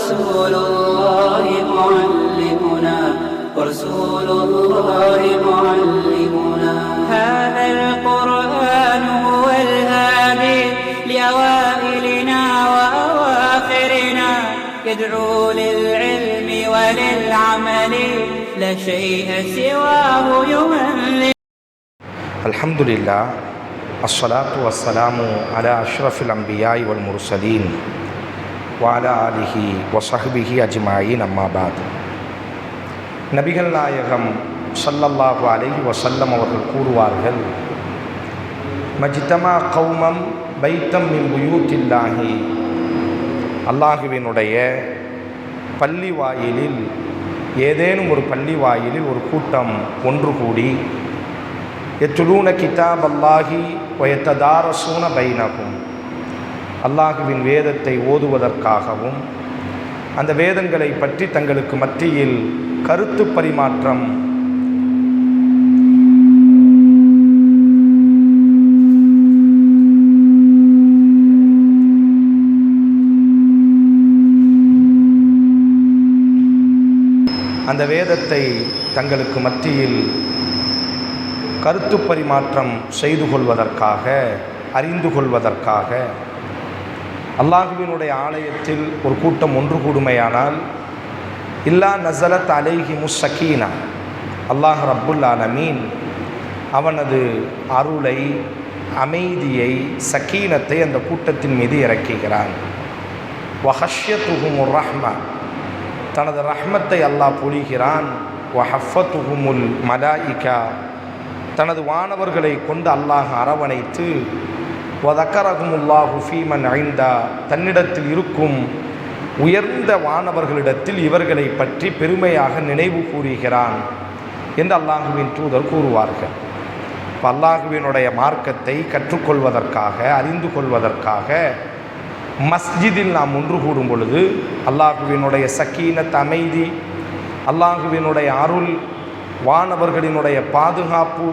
ورسول الله معلمنا ورسول الله معلمنا. هذا القرآن هو الهادي لأوائلنا وأواخرنا. يدعو للعلم وللعمل لا شيء سواه يملك. الحمد لله الصلاة والسلام على أشرف الأنبياء والمرسلين. வாலா ஆலிஹி ஒசஹ்பிஹி அஜ்மாயி நம்மாபாத் நபிகள் நாயகம் சல்லல்லாஹு அலஹி வசல்லம் அவர்கள் கூறுவார்கள் மஜித்தமா கௌமம் பைத்தம் மின் அல்லாஹுவினுடைய பள்ளி வாயிலில் ஏதேனும் ஒரு பள்ளி வாயிலில் ஒரு கூட்டம் ஒன்று கூடி எத்துலூன கிதாப் அல்லாஹி ஒயத்ததாரசூன பைனகும். அல்லாஹுவின் வேதத்தை ஓதுவதற்காகவும் அந்த வேதங்களை பற்றி தங்களுக்கு மத்தியில் கருத்து பரிமாற்றம் அந்த வேதத்தை தங்களுக்கு மத்தியில் கருத்து பரிமாற்றம் செய்து கொள்வதற்காக அறிந்து கொள்வதற்காக அல்லாஹுவினுடைய ஆலயத்தில் ஒரு கூட்டம் ஒன்று கூடுமையானால் இல்லா நசலத் அலைஹி முசக்கீனா அல்லாஹ் ரப்புல் ஆலமீன் அவனது அருளை அமைதியை சக்கீனத்தை அந்த கூட்டத்தின் மீது இறக்குகிறான். வஹஷ்யத்துஹுமுர் ரஹ்மா. தனது ரஹ்மத்தை அல்லாஹ் பொழிகிறான். வஹஃபத்துஹுமுல் மலாயிகா. தனது வானவர்களை கொண்டு அல்லாஹ் அரவணைத்து வதக்கரகுமுல்லாஹு ஃபீமன் ஐந்தா. தன்னிடத்தில் இருக்கும் உயர்ந்த வானவர்களிடத்தில் இவர்களை பற்றி பெருமையாக நினைவு கூறுகிறான் என்று அல்லாஹுவின் தூதர் கூறுவார்கள். இப்போ அல்லாஹுவினுடைய மார்க்கத்தை கற்றுக்கொள்வதற்காக அறிந்து கொள்வதற்காக மஸ்ஜிதில் நாம் ஒன்று கூடும் பொழுது அல்லாஹுவினுடைய சக்கீனத் அமைதி அல்லாஹுவினுடைய அருள் வானவர்களினுடைய பாதுகாப்பு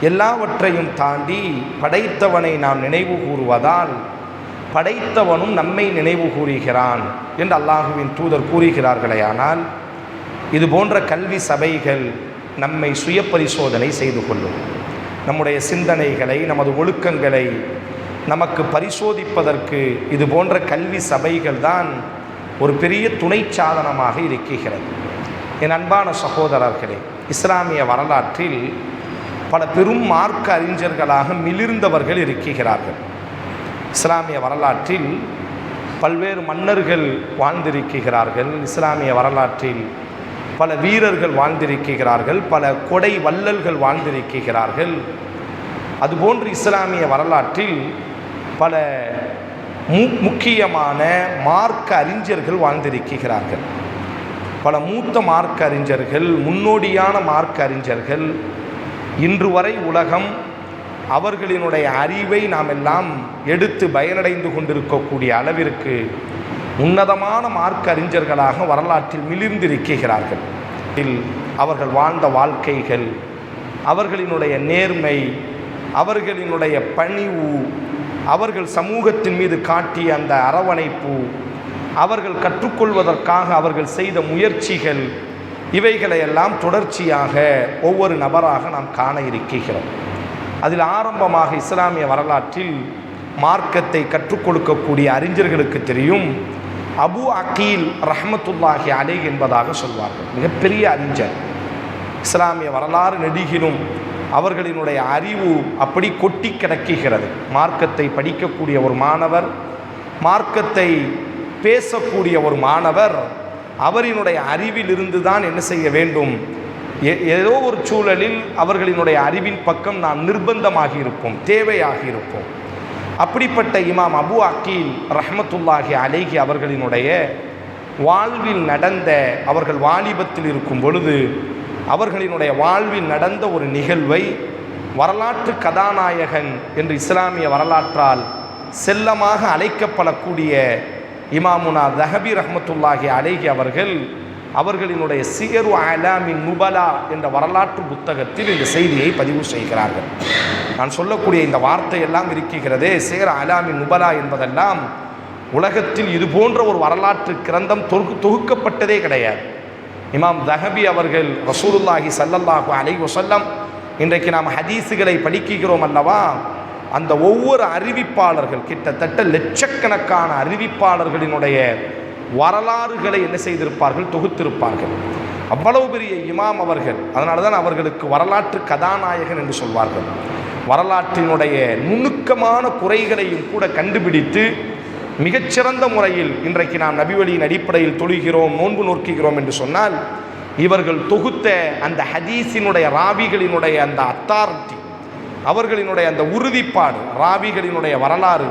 எல்லாவற்றையும் தாண்டி படைத்தவனை நாம் நினைவு கூறுவதால் படைத்தவனும் நம்மை நினைவு கூறுகிறான் என்று அல்லாஹுவின் தூதர் கூறுகிறார்களே ஆனால் இது போன்ற கல்வி சபைகள் நம்மை சுய பரிசோதனை செய்து கொள்ளும். நம்முடைய சிந்தனைகளை நமது ஒழுக்கங்களை நமக்கு பரிசோதிப்பதற்கு இது போன்ற கல்வி சபைகள் தான் ஒரு பெரிய துணை சாதனமாக இருக்கிறது. என் அன்பான சகோதரர்களே இஸ்லாமிய வரலாற்றில் பல பெரும் மார்க்க அறிஞர்களாக மிளிர்ந்தவர்கள் இருக்கிறார்கள். இஸ்லாமிய வரலாற்றில் பல்வேறு மன்னர்கள் வாழ்ந்திருக்கிறார்கள். இஸ்லாமிய வரலாற்றில் பல வீரர்கள் வாழ்ந்திருக்கிறார்கள். பல கொடை வள்ளல்கள் வாழ்ந்திருக்கிறார்கள். அதுபோன்று இஸ்லாமிய வரலாற்றில் பல மு முக்கியமான மார்க்க அறிஞர்கள் வாழ்ந்திருக்கிறார்கள். பல மூத்த மார்க்க அறிஞர்கள் முன்னோடியான மார்க்க அறிஞர்கள் இன்று வரை உலகம் அவர்களினுடைய அறிவை நாம் எல்லாம் எடுத்து பயனடைந்து கொண்டிருக்கக்கூடிய அளவிற்கு உன்னதமான மார்க்க அறிஞர்களாக வரலாற்றில் மிளிர்ந்திருக்கிறார்கள். இதில் அவர்கள் வாழ்ந்த வாழ்க்கைகள் அவர்களினுடைய நேர்மை அவர்களினுடைய பணிவு அவர்கள் சமூகத்தின் மீது காட்டிய அந்த அரவணைப்பு அவர்கள் கற்றுக்கொள்வதற்காக அவர்கள் செய்த முயற்சிகள் இவைகளையெல்லாம் தொடர்ச்சியாக ஒவ்வொரு நபராக நாம் காண இருக்கிறோம் அதில் ஆரம்பமாக இஸ்லாமிய வரலாற்றில் மார்க்கத்தை கற்றுக் கொடுக்கக்கூடிய அறிஞர்களுக்கு தெரியும். அபு அக்கீல் ரஹமத்துல்லாஹி அலை என்பதாக சொல்வார்கள். மிகப்பெரிய அறிஞர். இஸ்லாமிய வரலாறு நெடுகிலும் அவர்களினுடைய அறிவு அப்படி கொட்டி கிடக்குகிறது. மார்க்கத்தை படிக்கக்கூடிய ஒரு மாணவர் மார்க்கத்தை பேசக்கூடிய ஒரு மாணவர் அவரினுடைய அறிவிலிருந்து தான் என்ன செய்ய வேண்டும்? ஏ- ஏதோ ஒரு சூழலில் அவர்களினுடைய அறிவின் பக்கம் நாம் நிர்பந்தமாகி இருப்போம் தேவையாகி இருப்போம் அப்படிப்பட்ட இமாம் அபு அக்கீல் ரஹமத்துல்லாஹி அலேஹி அவர்களினுடைய வாழ்வில் நடந்த அவர்கள் வாலிபத்தில் இருக்கும் பொழுது அவர்களினுடைய வாழ்வில் நடந்த ஒரு நிகழ்வை வரலாற்று கதாநாயகன் என்று இஸ்லாமிய வரலாற்றால் செல்லமாக அழைக்கப்படக்கூடிய இமாமுனா தஹபி ரஹமத்துல்லாஹி அலேஹி அவர்கள் அவர்களினுடைய சியரு அலாமின் நுபலா என்ற வரலாற்று புத்தகத்தில் இந்த செய்தியை பதிவு செய்கிறார்கள். நான் சொல்லக்கூடிய இந்த வார்த்தையெல்லாம் இருக்கிறதே சேர அலாமின் நுபலா என்பதெல்லாம் உலகத்தில் இது போன்ற ஒரு வரலாற்று கிரந்தம் தொகு தொகுக்கப்பட்டதே கிடையாது. இமாம் தஹபி அவர்கள் ரசூலுல்லாஹி சல்லல்லாஹு அலை வசல்லம் இன்றைக்கு நாம் ஹதீஸுகளை படிக்கிறோம் அல்லவா? அந்த ஒவ்வொரு அறிவிப்பாளர்கள் கிட்டத்தட்ட லட்சக்கணக்கான அறிவிப்பாளர்களினுடைய வரலாறுகளை என்ன செய்திருப்பார்கள் தொகுத்திருப்பார்கள். அவ்வளவு பெரிய இமாம் அவர்கள் அதனால தான் அவர்களுக்கு வரலாற்று கதாநாயகன் என்று சொல்வார்கள். வரலாற்றினுடைய நுணுக்கமான குறைகளையும் கூட கண்டுபிடித்து மிகச்சிறந்த முறையில் இன்றைக்கு நாம் நபிவழியின் அடிப்படையில் தொழுகிறோம் நோன்பு நோக்குகிறோம் என்று சொன்னால் இவர்கள் தொகுத்த அந்த ஹதீஸினுடைய ராவிகளினுடைய அந்த அத்தாரிட்டி அவர்களினுடைய அந்த உறுதிப்பாடு ராவிகளினுடைய வரலாறு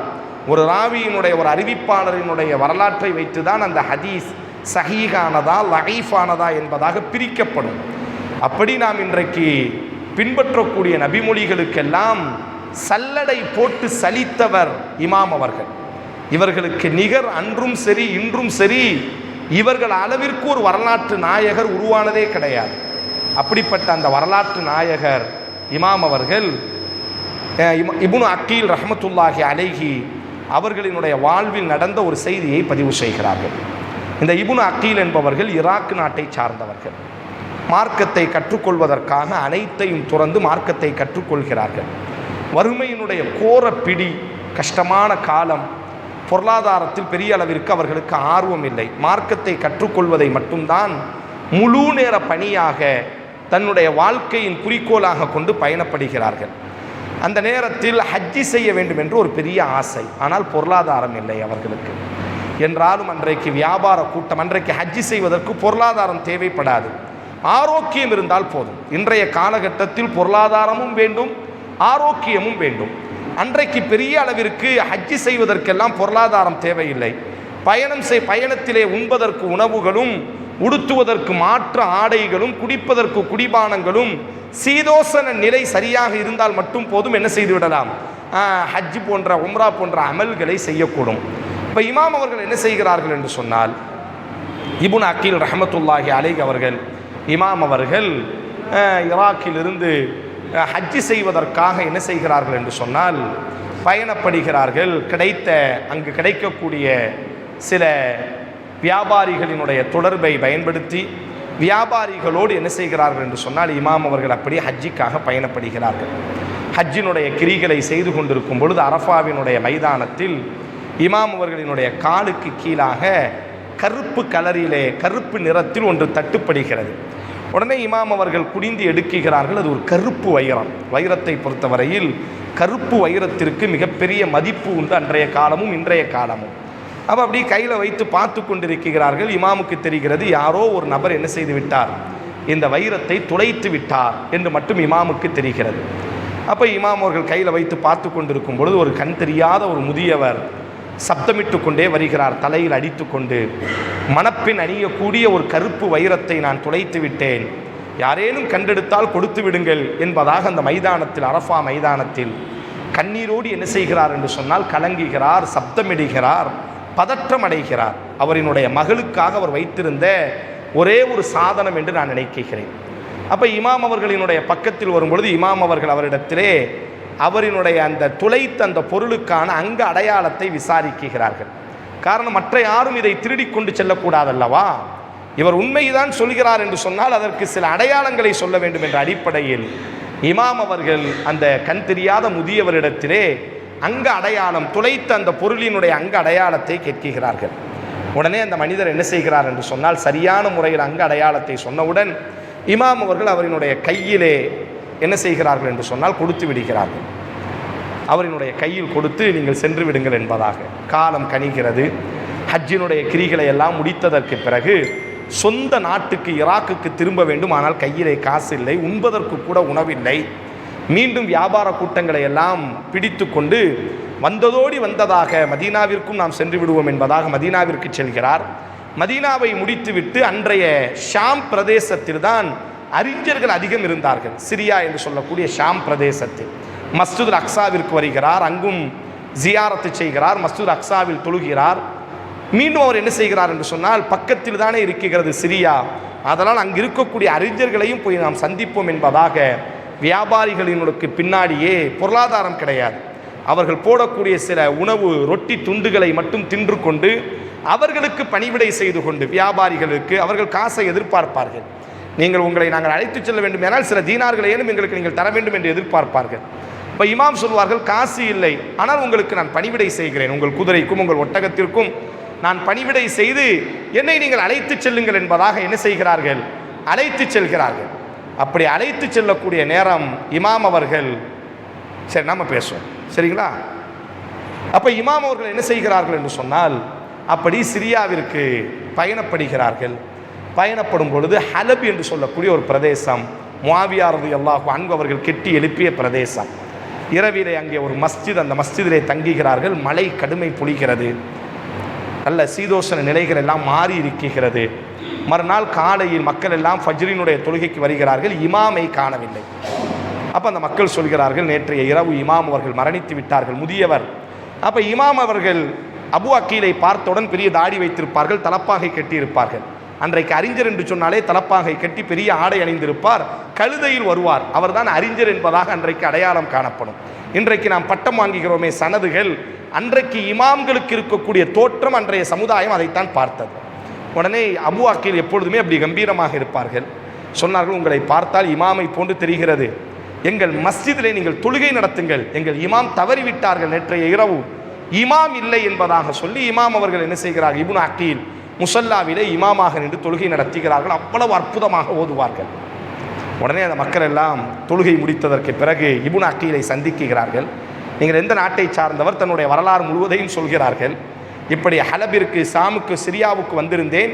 ஒரு ராவியினுடைய ஒரு அறிவிப்பாளரினுடைய வரலாற்றை வைத்து தான் அந்த ஹதீஸ் சஹீகானதா லகைஃபானதா என்பதாக பிரிக்கப்படும். அப்படி நாம் இன்றைக்கு பின்பற்றக்கூடிய நபிமொழிகளுக்கெல்லாம் சல்லடை போட்டு சலித்தவர் இமாம் அவர்கள். இவர்களுக்கு நிகர் அன்றும் சரி இன்றும் சரி இவர்கள் அளவிற்கு ஒரு வரலாற்று நாயகர் உருவானதே கிடையாது. அப்படிப்பட்ட அந்த வரலாற்று நாயகர் இமாம் அவர்கள் இபுனு அக்கீல் ரஹமத்துல்லாஹி அலைஹி அவர்களினுடைய வாழ்வில் நடந்த ஒரு செய்தியை பதிவு செய்கிறார்கள். இந்த இபுனு அக்கீல் என்பவர்கள் ஈராக் நாட்டை சார்ந்தவர்கள். மார்க்கத்தை கற்றுக்கொள்வதற்காக அனைத்தையும் துறந்து மார்க்கத்தை கற்றுக்கொள்கிறார்கள். வறுமையினுடைய கோர பிடி கஷ்டமான காலம் பொருளாதாரத்தில் பெரிய அளவிற்கு அவர்களுக்கு ஆர்வம் இல்லை. மார்க்கத்தை கற்றுக்கொள்வதை மட்டும்தான் முழு நேர பணியாக தன்னுடைய வாழ்க்கையின் குறிக்கோளாக கொண்டு பயணப்படுகிறார்கள். அந்த நேரத்தில் ஹஜ்ஜி செய்ய வேண்டும் என்று ஒரு பெரிய ஆசை. ஆனால் பொருளாதாரம் இல்லை அவர்களுக்கு. என்றாலும் அன்றைக்கு வியாபார கூட்டம் அன்றைக்கு ஹஜ்ஜி செய்வதற்கு பொருளாதாரம் தேவைப்படாது. ஆரோக்கியம் இருந்தால் போதும். இன்றைய காலகட்டத்தில் பொருளாதாரமும் வேண்டும் ஆரோக்கியமும் வேண்டும். அன்றைக்கு பெரிய அளவிற்கு ஹஜ்ஜி செய்வதற்கெல்லாம் பொருளாதாரம் தேவையில்லை. பயணம் செய் பயணத்திலே உண்பதற்கு உணவுகளும் உடுத்துவதற்கு மாற்று ஆடைகளும் குடிப்பதற்கு குடிபானங்களும் சீதோசன நிலை சரியாக இருந்தால் மட்டும் போதும் என்ன செய்து விடலாம்? ஆஹ், ஹஜ் போன்ற உம்ரா போன்ற அமல்களை செய்யக்கூடும். இப்போ இமாம் அவர்கள் என்ன செய்கிறார்கள் என்று சொன்னால் இபுன் அக்கீல் ரஹமத்துல்லாஹி அலைக் அவர்கள் இமாம் அவர்கள் ஈராக்கிலிருந்து ஹஜ்ஜி செய்வதற்காக என்ன செய்கிறார்கள் என்று சொன்னால் பயணப்படுகிறார்கள். கிடைத்த அங்கு கிடைக்கக்கூடிய சில வியாபாரிகளினுடைய தொடர்பை பயன்படுத்தி வியாபாரிகளோடு என்ன செய்கிறார்கள் என்று சொன்னால் இமாம் அவர்கள் அப்படியே ஹஜ்ஜிக்காக பயணப்படுகிறார்கள். ஹஜ்ஜினுடைய கிரிகளை செய்து கொண்டிருக்கும் பொழுது அரஃபாவினுடைய மைதானத்தில் இமாம் அவர்களினுடைய காலுக்கு கீழாக கருப்பு கலரிலே கருப்பு நிறத்தில் ஒன்று தட்டுப்படுகிறது. உடனே இமாம் அவர்கள் குடிந்து எடுக்குகிறார்கள். அது ஒரு கருப்பு வைரம். வைரத்தை பொறுத்தவரையில் கருப்பு வைரத்திற்கு மிகப்பெரிய மதிப்பு உண்டு அன்றைய காலமும் இன்றைய காலமும். அப்போ அப்படி கையில் வைத்து பார்த்து கொண்டிருக்கிறார்கள். இமாமுக்கு தெரிகிறது யாரோ ஒரு நபர் என்ன செய்து விட்டார்? இந்த வைரத்தை துளைத்து விட்டார் என்று மட்டும் இமாமுக்கு தெரிகிறது. அப்போ இமாம் அவர்கள் கையில் வைத்து பார்த்து கொண்டிருக்கும் பொழுது ஒரு கண் தெரியாத ஒரு முதியவர் சப்தமிட்டு கொண்டே வருகிறார். தலையில் அடித்துக்கொண்டு மணப்பின் அணியக்கூடிய ஒரு கருப்பு வைரத்தை நான் துளைத்து விட்டேன். யாரேனும் கண்டெடுத்தால் கொடுத்து விடுங்கள் என்பதாக அந்த மைதானத்தில் அரஃபா மைதானத்தில் கண்ணீரோடு என்ன செய்கிறார் என்று சொன்னால் கலங்குகிறார் சப்தமிடுகிறார். பதற்றம் அடைகிறார் அவரினுடைய மகளுக்காக அவர் வைத்திருந்த ஒரே ஒரு சாதனம் என்று நான் நினைக்கிறேன். அப்போ இமாம் அவர்களினுடைய பக்கத்தில் வரும்பொழுது இமாம் அவர்கள் அவரிடத்திலே அவரினுடைய அந்த துளைத்த அந்த பொருளுக்கான அங்க அடையாளத்தை விசாரிக்கிறார்கள். காரணம் மற்ற யாரும் இதை திருடி கொண்டு செல்லக்கூடாதல்லவா? இவர் உண்மைதான் சொல்கிறார் என்று சொன்னால் அதற்கு சில அடையாளங்களை சொல்ல வேண்டும் என்ற அடிப்படையில் இமாம் அவர்கள் அந்த கண் தெரியாத முதியவரிடத்திலே அங்க அடையாளம் துளைத்த அந்த பொருளினுடைய அங்க அடையாளத்தை கேட்கிறார்கள். உடனே அந்த மனிதர் என்ன செய்கிறார் என்று சொன்னால் சரியான முறையில் அங்க அடையாளத்தை சொன்னவுடன் இமாம் அவர்கள் அவரினுடைய கையிலே என்ன செய்கிறார்கள் என்று சொன்னால் கொடுத்து விடுகிறார்கள். அவரினுடைய கையில் கொடுத்து நீங்கள் சென்று விடுங்கள் என்பதாக. காலம் கணிகிறது. ஹஜ்ஜினுடைய கிரிகளை எல்லாம் முடித்ததற்கு பிறகு சொந்த நாட்டுக்கு ஈராக்குக்கு திரும்ப வேண்டும். ஆனால் கையிலே காசு இல்லை உண்பதற்கு கூட உணவில்லை. மீண்டும் வியாபார கூட்டங்களை எல்லாம் பிடித்து கொண்டு வந்ததோடி வந்ததாக மதீனாவிற்கும் நாம் சென்று விடுவோம் என்பதாக மதீனாவிற்கு செல்கிறார். மதீனாவை முடித்துவிட்டு அன்றைய ஷாம் பிரதேசத்தில் தான் அறிஞர்கள் அதிகம் இருந்தார்கள். சிரியா என்று சொல்லக்கூடிய ஷாம் பிரதேசத்தில். மஸ்ஜித் அக்ஸாவிற்கு வருகிறார் அங்கும் ஜியாரத்து செய்கிறார் மஸ்ஜித் அக்ஸாவில் தொழுகிறார். மீண்டும் அவர் என்ன செய்கிறார் என்று சொன்னால் பக்கத்தில் தானே இருக்கிறது சிரியா. அதனால் அங்கு இருக்கக்கூடிய அறிஞர்களையும் போய் நாம் சந்திப்போம் என்பதாக வியாபாரிகளினுக்கு பின்னாடியே பொருளாதாரம் கிடையாது. அவர்கள் போடக்கூடிய சில உணவு ரொட்டி துண்டுகளை மட்டும் தின்று கொண்டு அவர்களுக்கு பணிவிடை செய்து கொண்டு வியாபாரிகளுக்கு அவர்கள் காசை எதிர்பார்ப்பார்கள். நீங்கள் உங்களை நாங்கள் அழைத்துச் செல்ல வேண்டும் என்றால் சில தீனார்களையும் எங்களுக்கு நீங்கள் தர வேண்டும் என்று எதிர்பார்ப்பார்கள். இப்போ இமாம் சொல்வார்கள் காசு இல்லை ஆனால் உங்களுக்கு நான் பணிவிடை செய்கிறேன். உங்கள் குதிரைக்கும் உங்கள் ஒட்டகத்திற்கும் நான் பணிவிடை செய்து என்னை நீங்கள் அழைத்துச் செல்லுங்கள் என்பதாக என்ன செய்கிறார்கள்? அழைத்துச் செல்கிறார்கள். அப்படி அழைத்து செல்லக்கூடிய நேரம் இமாம் அவர்கள். சரி நம்ம பேசுவோம். சரிங்களா? அப்போ இமாம் அவர்கள் என்ன செய்கிறார்கள் என்று சொன்னால் அப்படி சிரியாவிற்கு பயணப்படுகிறார்கள். பயணப்படும் பொழுது ஹலப் என்று சொல்லக்கூடிய ஒரு பிரதேசம் மாவியாரது அல்லாஹு அன்பு அவர்கள் கெட்டி எழுப்பிய பிரதேசம். இரவிலே அங்கே ஒரு மஸ்ஜித் அந்த மஸ்ஜிதிலே தங்குகிறார்கள். மழை கடுமை பொழிகிறது. நல்ல சீதோஷண நிலைகள் எல்லாம் மாறி இருக்கிறது மறுநாள் காலையில் மக்கள் எல்லாம் ஃபஜ்ரினுடைய தொழுகைக்கு வருகிறார்கள் இமாமை காணவில்லை. அப்போ அந்த மக்கள் சொல்கிறார்கள் நேற்றைய இரவு இமாம் அவர்கள் மரணித்து விட்டார்கள் முதியவர். அப்போ இமாம் அவர்கள் அபு அக்கீலை பார்த்தவுடன் பெரிய தாடி வைத்திருப்பார்கள் தலப்பாகை கட்டியிருப்பார்கள். அன்றைக்கு அறிஞர் என்று சொன்னாலே தலப்பாகை கட்டி பெரிய ஆடை அணிந்திருப்பார் கழுதையில் வருவார். அவர்தான் அறிஞர் என்பதாக அன்றைக்கு அடையாளம் காணப்படும். இன்றைக்கு நாம் பட்டம் வாங்குகிறோமே சனதுகள் அன்றைக்கு இமாம்களுக்கு இருக்கக்கூடிய தோற்றம் அன்றைய சமுதாயம் அதைத்தான் பார்த்தது. உடனே அபு எப்பொழுதுமே அப்படி கம்பீரமாக இருப்பார்கள். சொன்னார்கள் உங்களை பார்த்தால் இமாமை போன்று தெரிகிறது. எங்கள் மஸ்ஜிதிலே நீங்கள் தொழுகை நடத்துங்கள். எங்கள் இமாம் தவறிவிட்டார்கள் நேற்றைய இரவு. இமாம் இல்லை என்பதாக சொல்லி இமாம் அவர்கள் என்ன செய்கிறார்கள்? இபுன் அக்கீல் முசல்லாவிலே இமாமாக நின்று தொழுகை நடத்துகிறார்கள். அவ்வளவு அற்புதமாக ஓதுவார்கள். உடனே அந்த மக்கள் எல்லாம் தொழுகை முடித்ததற்கு பிறகு இபுன் அக்கீலை சந்திக்கிறார்கள் நீங்கள் எந்த நாட்டை சார்ந்தவர் தன்னுடைய வரலாறு முழுவதையும் சொல்கிறார்கள். இப்படி ஹலபிற்கு சாமுக்கு சிரியாவுக்கு வந்திருந்தேன்.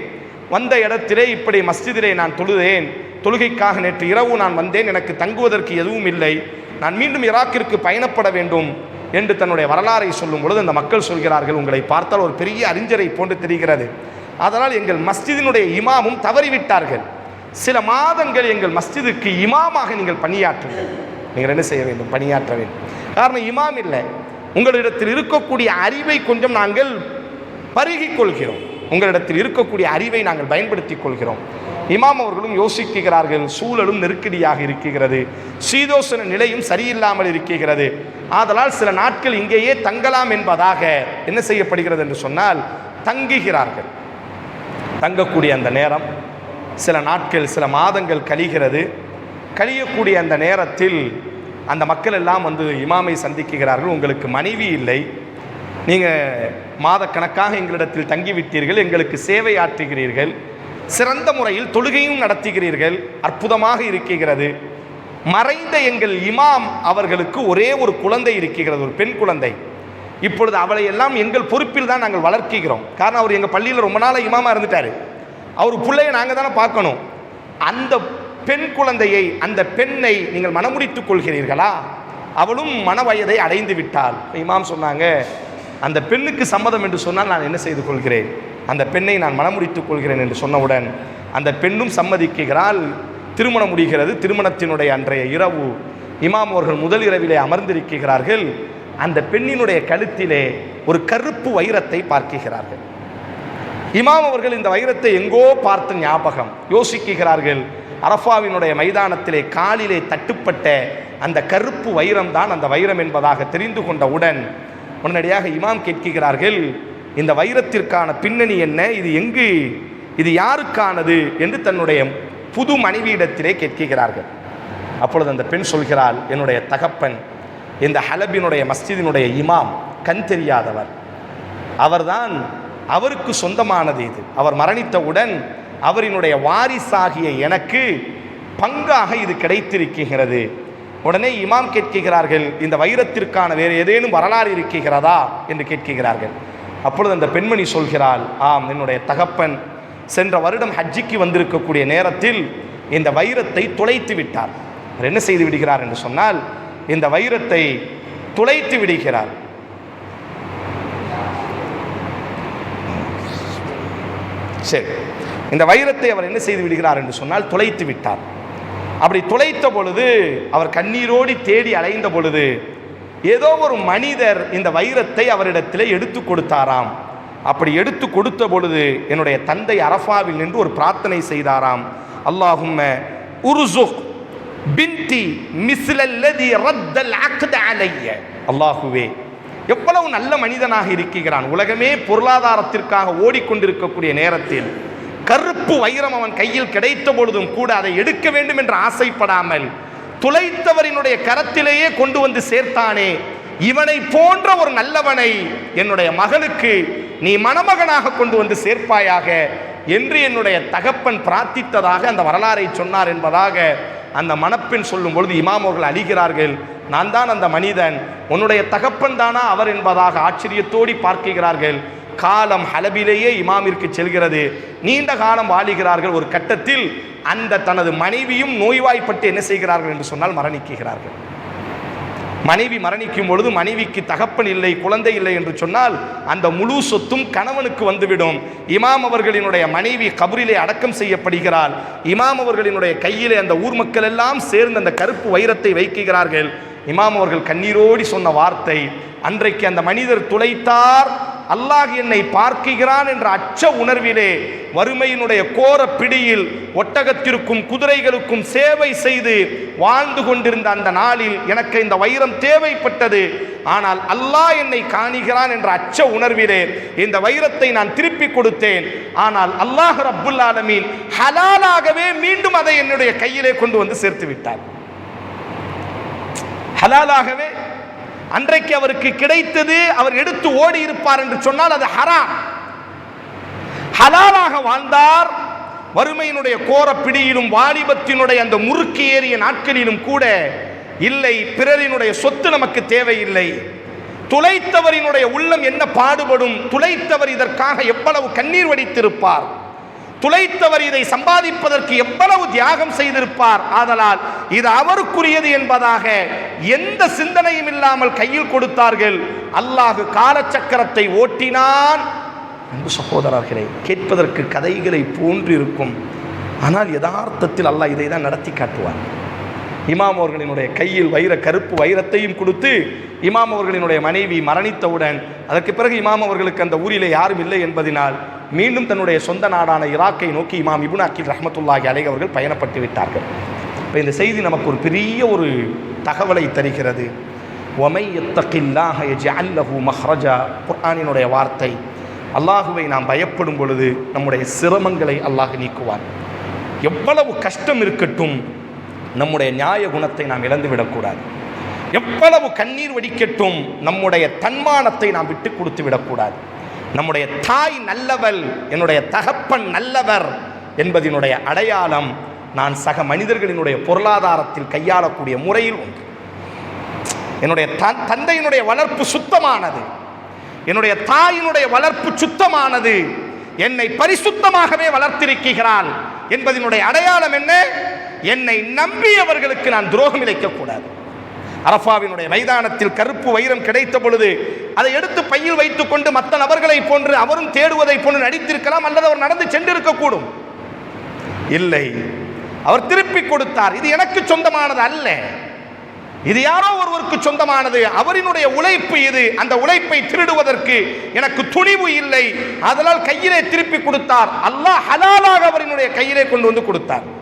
வந்த இடத்திலே இப்படி மஸ்ஜிதிலே நான் தொழுதேன். தொழுகைக்காக நேற்று இரவு நான் வந்தேன். எனக்கு தங்குவதற்கு எதுவும் இல்லை. நான் மீண்டும் ஈராக்கிற்கு பயணப்பட வேண்டும் என்று தன்னுடைய வரலாறை சொல்லும் பொழுது அந்த மக்கள் சொல்கிறார்கள் உங்களை பார்த்தால் ஒரு பெரிய அறிஞரை போன்று தெரிகிறது. அதனால் எங்கள் மஸ்ஜிதினுடைய இமாமும் தவறிவிட்டார்கள். சில மாதங்கள் எங்கள் மஸ்ஜிதுக்கு இமாமாக நீங்கள் பணியாற்றுங்கள். நீங்கள் என்ன செய்ய வேண்டும்? பணியாற்ற வேண்டும். காரணம் இமாம் இல்லை. உங்களிடத்தில் இருக்கக்கூடிய அறிவை கொஞ்சம் நாங்கள் பருகிக் கொள்கிறோம். உங்களிடத்தில் இருக்கக்கூடிய அறிவை நாங்கள் பயன்படுத்திக் கொள்கிறோம். இமாம் அவர்களும் யோசிக்கிறார்கள் சூழலும் நெருக்கடியாக இருக்கிறது. சீதோசன நிலையும் சரியில்லாமல் இருக்கிறது. ஆதலால் சில நாட்கள் இங்கேயே தங்கலாம் என்பதாக என்ன செய்யப்படுகிறது என்று சொன்னால் தங்குகிறார்கள். தங்கக்கூடிய அந்த நேரம் சில நாட்கள் சில மாதங்கள் கழிகிறது. கழியக்கூடிய அந்த நேரத்தில் அந்த மக்கள் எல்லாம் வந்து இமாமை சந்திக்கிறார்கள். உங்களுக்கு மனைவி இல்லை. நீங்கள் மாதக்கணக்காக எங்களிடத்தில் தங்கிவிட்டீர்கள். எங்களுக்கு சேவை ஆற்றுகிறீர்கள் சிறந்த முறையில் தொழுகையும் நடத்துகிறீர்கள். அற்புதமாக இருக்கிறது. மறைந்த எங்கள் இமாம் அவர்களுக்கு ஒரே ஒரு குழந்தை இருக்கிறது ஒரு பெண் குழந்தை. இப்பொழுது அவளை எல்லாம் எங்கள் பொறுப்பில் தான் நாங்கள் வளர்க்கிறோம். காரணம் அவர் எங்கள் பள்ளியில் ரொம்ப நாளாக இமாமா இருந்துட்டார். அவர் பிள்ளையை நாங்கள் தானே பார்க்கணும். அந்த பெண் குழந்தையை அந்த பெண்ணை நீங்கள் மனமுடித்துக் கொள்கிறீர்களா? அவளும் மன வயதை அடைந்து விட்டாள். இமாம் சொன்னாங்க அந்த பெண்ணுக்கு சம்மதம் என்று சொன்னால் நான் என்ன செய்து கொள்கிறேன்? அந்த பெண்ணை நான் மனமுடித்துக் கொள்கிறேன் என்று சொன்னவுடன் அந்த பெண்ணும் சம்மதிக்கிறாள். திருமணம் முடிகிறது. திருமணத்தினுடைய அன்றைய இரவு இமாம் அவர்கள் முதல் இரவிலே அமர்ந்திருக்கிறார்கள். அந்த பெண்ணினுடைய கழுத்திலே ஒரு கருப்பு வைரத்தை பார்க்கிறார்கள். இமாம் அவர்கள் இந்த வைரத்தை எங்கோ பார்த்த ஞாபகம். யோசிக்கிறார்கள் அரஃபாவினுடைய மைதானத்திலே காலிலே தட்டுப்பட்ட அந்த கருப்பு வைரம் தான் அந்த வைரம் என்பதாக தெரிந்து கொண்டவுடன் உடனடியாக இமாம் கேட்கிறார்கள் இந்த வைரத்திற்கான பின்னணி என்ன? இது எங்கு? இது யாருக்கானது? என்று தன்னுடைய புது மனைவியிடத்திலே கேட்கிறார்கள். அப்பொழுது அந்த பெண் சொல்கிறாள் என்னுடைய தகப்பன் இந்த ஹலபினுடைய மஸ்ஜிதினுடைய இமாம் கண் தெரியாதவர். அவர்தான் அவருக்கு சொந்தமானது இது. அவர் மரணித்தவுடன் அவரினுடைய வாரிசாகிய எனக்கு பங்காக இது கிடைத்திருக்கிறது உடனே இமாம் கேட்கிறார்கள் இந்த வைரத்திற்கான வேறு ஏதேனும் வரலாறு இருக்கிறதா என்று கேட்கிறார்கள் அப்பொழுது அந்த பெண்மணி சொல்கிறாள் ஆம் என்னுடைய தகப்பன் சென்ற வருடம் ஹஜ்ஜிக்கு வந்திருக்கக்கூடிய நேரத்தில் இந்த வைரத்தை துளைத்து விட்டார். அவர் என்ன செய்து விடுகிறார் என்று சொன்னால் இந்த வைரத்தை துளைத்து விடுகிறார். சரி. இந்த வைரத்தை அவர் என்ன செய்து விடுகிறார் என்று சொன்னால் துளைத்து விட்டார். அப்படி துளைத்த பொழுது அவர் கண்ணீரோடி தேடி அலைந்த பொழுது ஏதோ ஒரு மனிதர் இந்த வைரத்தை அவரிடத்தில் எடுத்து கொடுத்தாராம். அப்படி எடுத்து கொடுத்த பொழுது என்னுடைய தந்தை அரஃபாவில் நின்று ஒரு பிரார்த்தனை செய்தாராம். அல்லாஹும் உருசுக் பின்தி மிஸ்லல்லதி ரத்தல் அலைய. அல்லாஹுவே எவ்வளவு நல்ல மனிதனாக இருக்கிறான். உலகமே பொருளாதாரத்திற்காக ஓடிக்கொண்டிருக்கக்கூடிய நேரத்தில் கருப்பு வைரம் அவன் கையில் கிடைத்த பொழுதும் கூட அதை எடுக்க வேண்டும் என்று ஆசைப்படாமல் துளைத்தவரினுடைய கரத்திலேயே கொண்டு வந்து சேர்த்தானே. இவனை போன்ற ஒரு நல்லவனை என்னுடைய மகனுக்கு நீ மணமகனாக கொண்டு வந்து சேர்ப்பாயாக என்று என்னுடைய தகப்பன் பிரார்த்தித்ததாக அந்த வரலாறை சொன்னார் என்பதாக அந்த மணப்பெண் சொல்லும் பொழுது இமாம் அவர்கள் அழிகிறார்கள். நான் தான் அந்த மனிதன். உன்னுடைய தகப்பன் தானா அவர் என்பதாக ஆச்சரியத்தோடி பார்க்கிறார்கள். காலம் ஹலபிலேயே இமாமிற்கு செல்கிறது. நீண்ட காலம் வாழுகிறார்கள். ஒரு கட்டத்தில் அந்த தனது மனைவியும் நோய்வாய்ப்பட்டு என்ன செய்கிறார்கள் என்று சொன்னால் மரணிக்கிறார்கள். மனைவி மரணிக்கும் பொழுது மனைவிக்கு தகப்பன் இல்லை குழந்தை இல்லை என்று சொன்னால் அந்த முழு சொத்தும் கணவனுக்கு வந்துவிடும். இமாம் அவர்களினுடைய மனைவி கபரிலே அடக்கம் செய்யப்படுகிறாள். இமாம் அவர்களினுடைய கையிலே அந்த ஊர் மக்கள் எல்லாம் சேர்ந்து அந்த கருப்பு வைரத்தை வைக்கிறார்கள் இமாம் அவர்கள் கண்ணீரோடி சொன்ன வார்த்தை அன்றைக்கு அந்த மனிதர் துளைத்தார் அல்லாஹ் என்னை பார்க்குகிறான் என்ற அச்ச உணர்விலே வறுமையினுடைய கோர பிடியில் ஒட்டகத்திற்கும் குதிரைகளுக்கும் சேவை செய்து வாழ்ந்து கொண்டிருந்த அந்த நாளில் எனக்கு இந்த வைரம் தேவைப்பட்டது. ஆனால் அல்லாஹ் என்னை காணுகிறான் என்ற அச்ச உணர்விலே இந்த வைரத்தை நான் திருப்பி கொடுத்தேன். ஆனால் அல்லாஹ் ரப்புல் ஆலமீன் ஹலாலாகவே மீண்டும் அதை என்னுடைய கையிலே கொண்டு வந்து சேர்த்து விட்டார். ஹலாலாகவே அன்றைக்கு அவருக்கு கிடைத்தது அவர் எடுத்து ஓடி இருப்பார் என்று சொன்னால் அது ஹராம். ஹலாலாக வாழ்ந்தார் வறுமையினுடைய கோர பிடியிலும் வாலிபத்தினுடைய அந்த முறுக்கு ஏறிய நாட்களிலும் கூட இல்லை பிறரினுடைய சொத்து நமக்கு தேவையில்லை. துளைத்தவரினுடைய உள்ளம் என்ன பாடுபடும்? துளைத்தவர் இதற்காக எவ்வளவு கண்ணீர் வடித்திருப்பார்? துளைத்தவர் இதை சம்பாதிப்பதற்கு எவ்வளவு தியாகம் செய்திருப்பார். ஆதலால் இது அவருக்குரியது என்பதாக எந்த சிந்தனையும் இல்லாமல் கையில் கொடுத்தார்கள். அல்லாஹு காலச்சக்கரத்தை ஓட்டினான். அன்பு சகோதரர்களே கேட்பதற்கு கதைகளை போன்றிருக்கும். ஆனால் யதார்த்தத்தில் அல்லாஹ் இதை தான் நடத்தி காட்டுவார் இமாம் அவர்களினுடைய கையில் வைர கருப்பு வைரத்தையும் கொடுத்து இமாம் அவர்களினுடைய மனைவி மரணித்தவுடன் அதற்கு பிறகு இமாம் அவர்களுக்கு அந்த ஊரிலே யாரும் இல்லை என்பதினால் மீண்டும் தன்னுடைய சொந்த நாடான ஈராக்கை நோக்கி இமாம் இபுன் அக்கில் ரஹமத்துல்லாஹி அலை அவர்கள் பயணப்பட்டு விட்டார்கள். இப்போ இந்த செய்தி நமக்கு ஒரு பெரிய ஒரு தகவலை தருகிறது. ஒமை எத்தகில்லாஹ அல்லஹு மஹ்ரஜா குர்ஆனினுடைய வார்த்தை. அல்லாஹுவை நாம் பயப்படும் பொழுது நம்முடைய சிரமங்களை அல்லாஹ் நீக்குவார் எவ்வளவு கஷ்டம் இருக்கட்டும் நம்முடைய நியாய குணத்தை நாம் இழந்துவிடக்கூடாது எவ்வளவு கண்ணீர் வடிக்கட்டும் நம்முடைய தன்மானத்தை நாம் விட்டு கொடுத்து விடக்கூடாது. நம்முடைய தாய் நல்லவள் என்னுடைய தகப்பன் நல்லவர் என்பதனுடைய அடையாளம் நான் சக மனிதர்களினுடைய பொருளாதாரத்தில் கையாளக்கூடிய முறையில் ஒன்று என்னுடைய தன் தந்தையினுடைய வளர்ப்பு சுத்தமானது. என்னுடைய தாயினுடைய வளர்ப்பு சுத்தமானது. என்னை பரிசுத்தமாகவே வளர்த்திருக்கிறாள் என்பதனுடைய அடையாளம் என்ன? என்னை நம்பியவர்களுக்கு நான் துரோகம் இழைக்கக்கூடாது. அரஃபாவினுடைய மைதானத்தில் கருப்பு வைரம் கிடைத்த பொழுது அதை எடுத்து பையில் வைத்துக் கொண்டு மற்ற நபர்களை போன்று அவரும் தேடுவதை போன்று நடித்திருக்கலாம் அல்லது அவர் நடந்து சென்றிருக்கக்கூடும். இல்லை. அவர் திருப்பி கொடுத்தார். இது எனக்கு சொந்தமானது அல்ல. இது யாரோ ஒருவருக்கு சொந்தமானது. அவரினுடைய உழைப்பு இது. அந்த உழைப்பை திருடுவதற்கு எனக்கு துணிவு இல்லை. அதனால் கையிலே திருப்பி கொடுத்தார். அல்லாஹ் ஹலாலாக அவரினுடைய கையிலே கொண்டு வந்து கொடுத்தார்.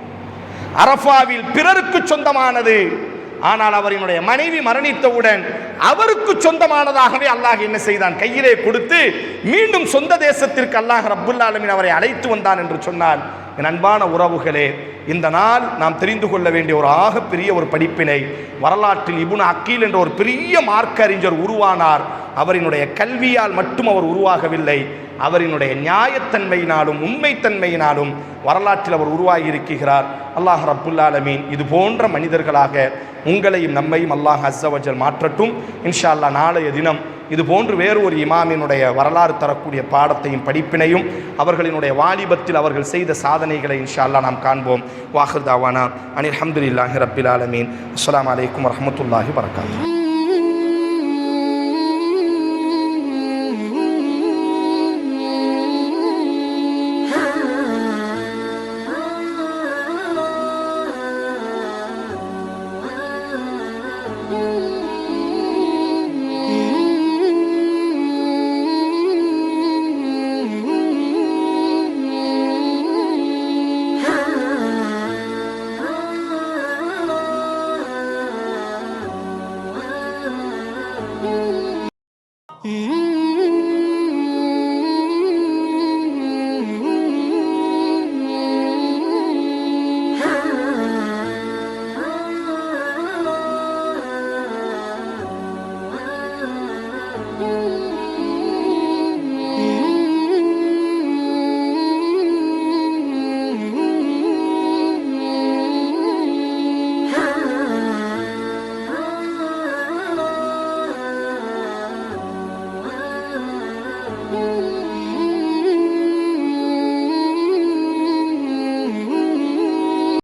அரஃபாவில் பிறருக்கு சொந்தமானது. ஆனால் அவரினுடைய மனைவி மரணித்தவுடன் அவருக்கு சொந்தமானதாகவே அல்லாஹ் என்ன செய்தான்? கையிலே கொடுத்து மீண்டும் சொந்த தேசத்திற்கு அல்லாஹ் ரப்புல்லாலமின் அவரை அழைத்து வந்தான் என்று சொன்னான் என் அன்பான உறவுகளே இந்த நாள் நாம் தெரிந்து கொள்ள வேண்டிய ஒரு ஆகப்பெரிய ஒரு படிப்பினை வரலாற்றில் இபுன் அக்கீல் என்ற ஒரு பெரிய மார்க்க அறிஞர் உருவானார். அவரினுடைய கல்வியால் மட்டும் அவர் உருவாகவில்லை அவரினுடைய நியாயத்தன்மையினாலும் உண்மைத்தன்மையினாலும் வரலாற்றில் அவர் உருவாகி இருக்கிறார் அல்லாஹ் ரப்புல் இது போன்ற மனிதர்களாக உங்களையும் நம்மையும் அல்லாஹ் அஸ்ஸவஜல் மாற்றட்டும். இன்ஷா அல்லாஹ் நாளைய தினம் இது போன்று வேறு ஒரு இமாமினுடைய வரலாறு தரக்கூடிய பாடத்தையும் படிப்பினையும் அவர்களினுடைய வாலிபத்தில் அவர்கள் செய்த சாதனைகளை இன்ஷா நாம் காண்போம். வாஹர் தாவானா. அனில் அஹமதுல்லாஹி ரபில் ஆலமீன். அஸ்லாம் அலைக்கும் வரமத்துல்லாஹி வரகாத்துஹு